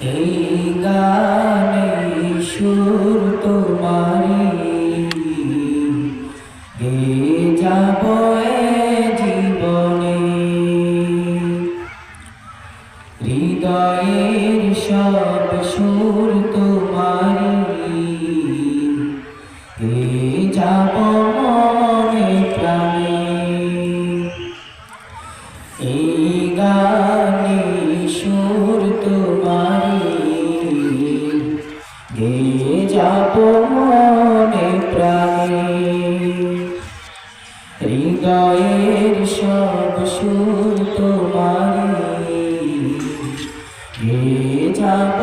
এই গানে সুর তোমারি গে যাব জীবনে। হৃদয়ের সব সুর হৃদয়ের সব সুর তোমারি এ যাব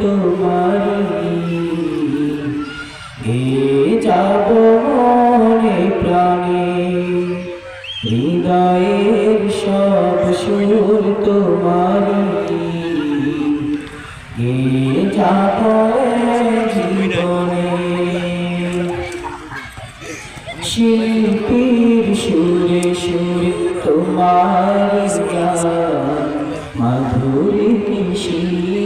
তোমারি গে যাব প্রাণে, হৃদয়ের সব সুর তোমারি গে যাব জীবনে, শিল্পীর সুরে সুরে তোমার গান, মাধুরী মিশিয়ে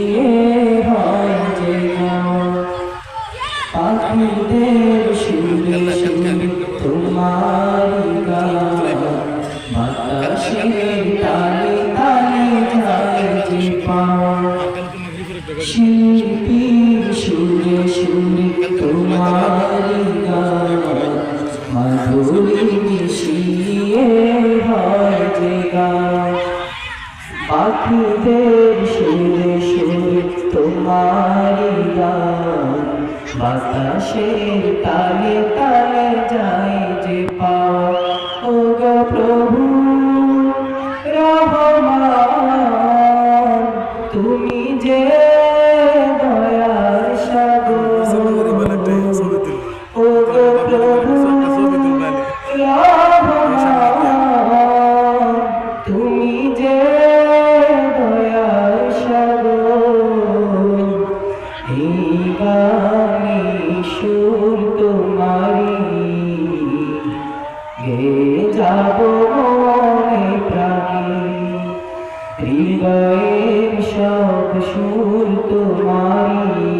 শিল্পীর সুরে সুরে তোমার গান। মাধুরী মিশিয়ে হয় গান। পাখিদের সুরে সুরে তোমার গান। বাতাসের তালে তালে যায় গানে সুর তোমারি। গে যাব মনে প্রাণে হৃদয়ের সব সুর তোমারি।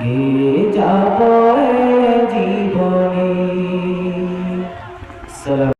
গে যাব জীবনে।